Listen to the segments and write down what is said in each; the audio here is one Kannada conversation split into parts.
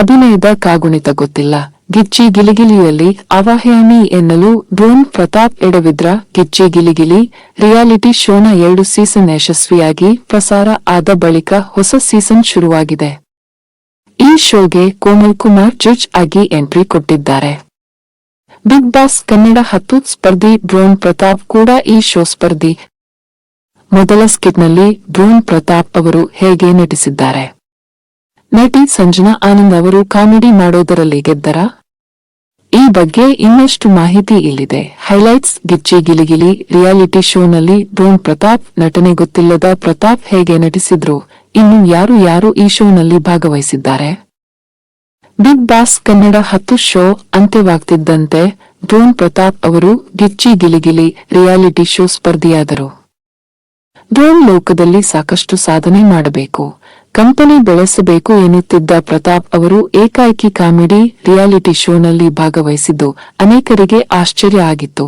ಅಭಿನಯದ ಕಾಗುಣಿತ ಗೊತ್ತಿಲ್ಲ. ಗಿಚ್ಚಿ ಗಿಲಿಗಿಲಿಯಲ್ಲಿ ಅವಾಹ್ಯಾನಿ ಎನ್ನಲು ಡ್ರೋನ್ ಪ್ರತಾಪ್ ಎಡವಿದ್ರ, ಗಿಚ್ಚಿ ಗಿಲಿಗಿಲಿ, ರಿಯಾಲಿಟಿ ಶೋನ ಎರಡು ಸೀಸನ್ ಯಶಸ್ವಿಯಾಗಿ ಪ್ರಸಾರ ಆದ ಬಳಿಕ ಹೊಸ ಸೀಸನ್ ಶುರುವಾಗಿದೆ. ಈ ಶೋಗೆ ಕೋಮಲ್ ಕುಮಾರ್ ಜಡ್ಜ್ ಆಗಿ ಎಂಟ್ರಿ ಕೊಟ್ಟಿದ್ದಾರೆ. ಬಿಗ್ ಬಾಸ್ ಕನ್ನಡ ಹತ್ತು ಸ್ಪರ್ಧಿ ಡ್ರೋನ್ ಪ್ರತಾಪ್ ಕೂಡ ಈ ಶೋ ಸ್ಪರ್ಧಿ. ಮೊದಲ ಸ್ಕಿಟ್ನಲ್ಲಿ ಡ್ರೋನ್ ಪ್ರತಾಪ್ ಅವರು ಹೇಗೆ ನಟಿಸಿದ್ದಾರೆ? ನಟಿ ಸಂಜನಾ ಆನಂದ್ ಅವರು ಕಾಮಿಡಿ ಮಾಡೋದರಲ್ಲಿ ಗೆದ್ದರ? ಈ ಬಗ್ಗೆ ಇನ್ನಷ್ಟು ಮಾಹಿತಿ ಇಲ್ಲಿದೆ. ಹೈಲೈಟ್ಸ್, ಗಿಚ್ಚಿ ಗಿಲಿಗಿಲಿ ರಿಯಾಲಿಟಿ ಶೋನಲ್ಲಿ ಡ್ರೋನ್ ಪ್ರತಾಪ್, ನಟನೆ ಗೊತ್ತಿಲ್ಲದ ಪ್ರತಾಪ್ ಹೇಗೆ ನಟಿಸಿದ್ರು? ಇನ್ನು ಯಾರು ಯಾರು ಈ ಶೋನಲ್ಲಿ ಭಾಗವಹಿಸಿದ್ದಾರೆ? ಬಿಗ್ ಬಾಸ್ ಕನ್ನಡ ಹತ್ತು ಶೋ ಅಂತ್ಯವಾಗ್ತಿದ್ದಂತೆ ಡ್ರೋನ್ ಪ್ರತಾಪ್ ಅವರು ಗಿಚ್ಚಿ ಗಿಲಿಗಿಲಿ ರಿಯಾಲಿಟಿ ಶೋ ಸ್ಪರ್ಧಿಯಾದರು. ಡ್ರೋನ್ ಲೋಕದಲ್ಲಿ ಸಾಕಷ್ಟು ಸಾಧನೆ ಮಾಡಬೇಕು. ಕಂಪನಿ ಬೆಳೆಸಬೇಕು ಎನ್ನುತ್ತಿದ್ದ ಪ್ರತಾಪ್ ಅವರು ಏಕಾಏಕಿ ಕಾಮಿಡಿ ರಿಯಾಲಿಟಿ ಶೋನಲ್ಲಿ ಭಾಗವಹಿಸಿದ್ದು ಅನೇಕರಿಗೆ ಆಶ್ಚರ್ಯ ಆಗಿತ್ತು.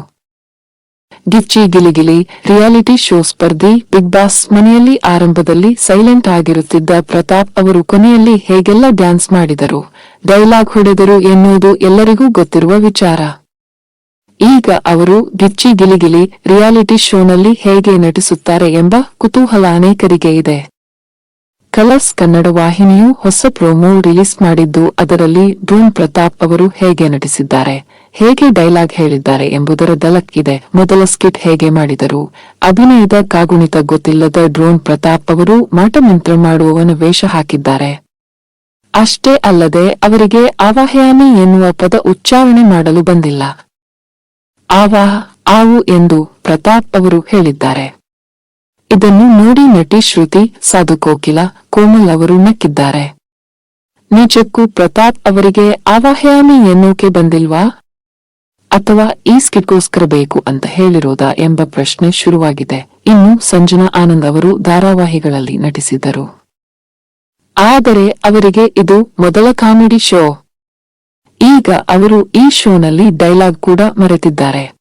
ಗಿಚ್ಚಿ ಗಿಲಿಗಿಲಿ ರಿಯಾಲಿಟಿ ಶೋ ಸ್ಪರ್ಧಿ ಬಿಗ್ ಬಾಸ್ ಮನೆಯಲ್ಲಿ ಆರಂಭದಲ್ಲಿ ಸೈಲೆಂಟ್ ಆಗಿರುತ್ತಿದ್ದ ಪ್ರತಾಪ್ ಅವರು ಕೊನೆಯಲ್ಲಿ ಹೇಗೆಲ್ಲ ಡ್ಯಾನ್ಸ್ ಮಾಡಿದರು, ಡೈಲಾಗ್ ಹೊಡೆದರು ಎನ್ನುವುದು ಎಲ್ಲರಿಗೂ ಗೊತ್ತಿರುವ ವಿಚಾರ. ಈಗ ಅವರು ಗಿಚ್ಚಿ ಗಿಲಿಗಿಲಿ ರಿಯಾಲಿಟಿ ಶೋನಲ್ಲಿ ಹೇಗೆ ನಟಿಸುತ್ತಾರೆ ಎಂಬ ಕುತೂಹಲ ಅನೇಕರಿಗೆ ಇದೆ. ಕಲರ್ಸ್ ಕನ್ನಡ ವಾಹಿನಿಯು ಹೊಸ ಪ್ರೋಮೋ ರಿಲೀಸ್ ಮಾಡಿದ್ದು ಅದರಲ್ಲಿ ಡ್ರೋನ್ ಪ್ರತಾಪ್ ಅವರು ಹೇಗೆ ನಟಿಸಿದ್ದಾರೆ, ಹೇಗೆ ಡೈಲಾಗ್ ಹೇಳಿದ್ದಾರೆ ಎಂಬುದರ ದಲಕ್ಕಿದೆ. ಮೊದಲ ಸ್ಕಿಟ್ ಹೇಗೆ ಮಾಡಿದರು, ಅಭಿನಯದ ಕಾಗುಣಿತ ಗೊತ್ತಿಲ್ಲದ ಡ್ರೋನ್ ಪ್ರತಾಪ್ ಅವರು ಮಾಟಮಂತ್ರ ಮಾಡುವವನ ವೇಷ ಹಾಕಿದ್ದಾರೆ. ಅಷ್ಟೇ ಅಲ್ಲದೆ ಅವರಿಗೆ ಆವಾಹಯಾನಿ ಎನ್ನುವ ಪದ ಉಚ್ಚಾರಣೆ ಮಾಡಲು ಬಂದಿಲ್ಲ. ಆವಾ ಆವು ಎಂದು ಪ್ರತಾಪ್ ಅವರು ಹೇಳಿದ್ದಾರೆ. ಇದನ್ನು ನೋಡಿ ನಟಿ ಶ್ರುತಿ ಸಾಧು ಕೋಕಿಲ ಕೋಮಲ್ ಅವರು ನಕ್ಕಿದ್ದಾರೆ. ನಿಜಕ್ಕೂ ಪ್ರತಾಪ್ ಅವರಿಗೆ ಆವಾಹ್ಯಾಮಿ ಎನ್ನೋಕೆ ಬಂದಿಲ್ವಾ? ಅಥವಾ ಈ ಸ್ಕಿಟ್ಗೋಸ್ಕರ ಬೇಕು ಅಂತ ಹೇಳಿರೋದಾ ಎಂಬ ಪ್ರಶ್ನೆ ಶುರುವಾಗಿದೆ. ಇನ್ನು ಸಂಜನಾ ಆನಂದ್ ಅವರು ಧಾರಾವಾಹಿಗಳಲ್ಲಿ ನಟಿಸಿದ್ದರು. ಆದರೆ ಅವರಿಗೆ ಇದು ಮೊದಲ ಕಾಮಿಡಿ ಶೋ. ಈಗ ಅವರು ಈ ಶೋನಲ್ಲಿ ಡೈಲಾಗ್ ಕೂಡ ಮರೆತಿದ್ದಾರೆ.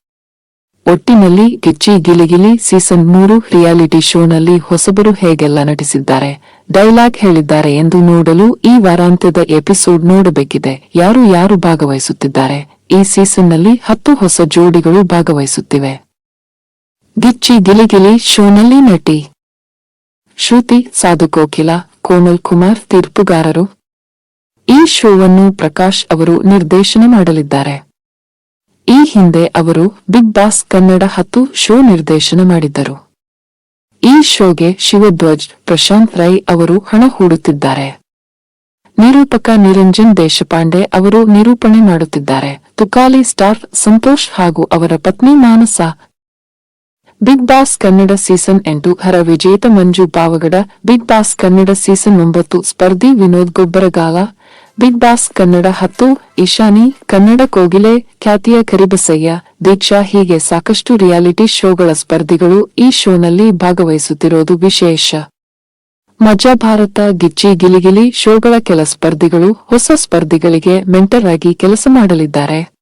ಒಟ್ಟಿನಲ್ಲಿ ಗಿಚ್ಚಿ ಗಿಲಿಗಿಲಿ ಸೀಸನ್ ಮೂರು ರಿಯಾಲಿಟಿ ಶೋನಲ್ಲಿ ಹೊಸಬರು ಹೇಗೆಲ್ಲ ನಟಿಸಿದ್ದಾರೆ? ಡೈಲಾಗ್ ಹೇಳಿದ್ದಾರೆ ಎಂದು ನೋಡಲು ಈ ವಾರಾಂತ್ಯದ ಎಪಿಸೋಡ್ ನೋಡಬೇಕಿದೆ. ಯಾರು ಯಾರು ಭಾಗವಹಿಸುತ್ತಿದ್ದಾರೆ? ಈ ಸೀಸನ್ನಲ್ಲಿ ಹತ್ತು ಹೊಸ ಜೋಡಿಗಳು ಭಾಗವಹಿಸುತ್ತಿವೆ. ಗಿಚ್ಚಿ ಗಿಲಿಗಿಲಿ ಶೋನಲ್ಲಿ ನಟಿ ಶ್ರುತಿ ಸಾಧು ಕೋಕಿಲ ಕೋಮಲ್ ಕುಮಾರ್ ತೀರ್ಪುಗಾರರು. ಈ ಶೋವನ್ನು ಪ್ರಕಾಶ್ ಅವರು ನಿರ್ದೇಶನ ಮಾಡಲಿದ್ದಾರೆ. ಈ ಹಿಂದೆ ಅವರು ಬಿಗ್ ಬಾಸ್ ಕನ್ನಡ ಹತ್ತು ಶೋ ನಿರ್ದೇಶನ ಮಾಡಿದ್ದರು. ಈ ಶೋಗೆ ಶಿವಧ್ವಜ್, ಪ್ರಶಾಂತ್ ರೈ ಅವರು ಹಣ ಹೂಡುತ್ತಿದ್ದಾರೆ. ನಿರೂಪಕ ನಿರಂಜನ್ ದೇಶಪಾಂಡೆ ಅವರು ನಿರೂಪಣೆ ಮಾಡುತ್ತಿದ್ದಾರೆ. ತುಕಾಲಿ ಸ್ಟಾರ್ ಸಂತೋಷ್ ಹಾಗೂ ಅವರ ಪತ್ನಿ Manasa. Big boss Kannada season ಎಂಟು ಹರ ವಿಜೇತ Manju Pavagada big boss Kannada season ಒಂಬತ್ತು ಸ್ಪರ್ಧಿ ವಿನೋದ್ ಗೊಬ್ಬರಗಾಲ ಬಿಗ್ ಬಾಸ್ ಕನ್ನಡ ಹತ್ತು, ಈಶಾನಿ, ಕನ್ನಡ ಕೋಗಿಲೆ, ಖ್ಯಾತಿಯ ಕರಿಬಸಯ್ಯ, ದೀಕ್ಷಾ ಹೀಗೆ ಸಾಕಷ್ಟು ರಿಯಾಲಿಟಿ ಶೋಗಳ ಸ್ಪರ್ಧಿಗಳು ಈ ಶೋನಲ್ಲಿ ಭಾಗವಹಿಸುತ್ತಿರೋದು ವಿಶೇಷ. ಮಜಾ ಭಾರತ, ಗಿಚ್ಚಿ ಗಿಲಿಗಿಲಿ ಶೋಗಳ ಕೆಲ ಸ್ಪರ್ಧಿಗಳು ಹೊಸ ಸ್ಪರ್ಧಿಗಳಿಗೆ ಮೆಂಟರ್ ಆಗಿ ಕೆಲಸ ಮಾಡಲಿದ್ದಾರೆ.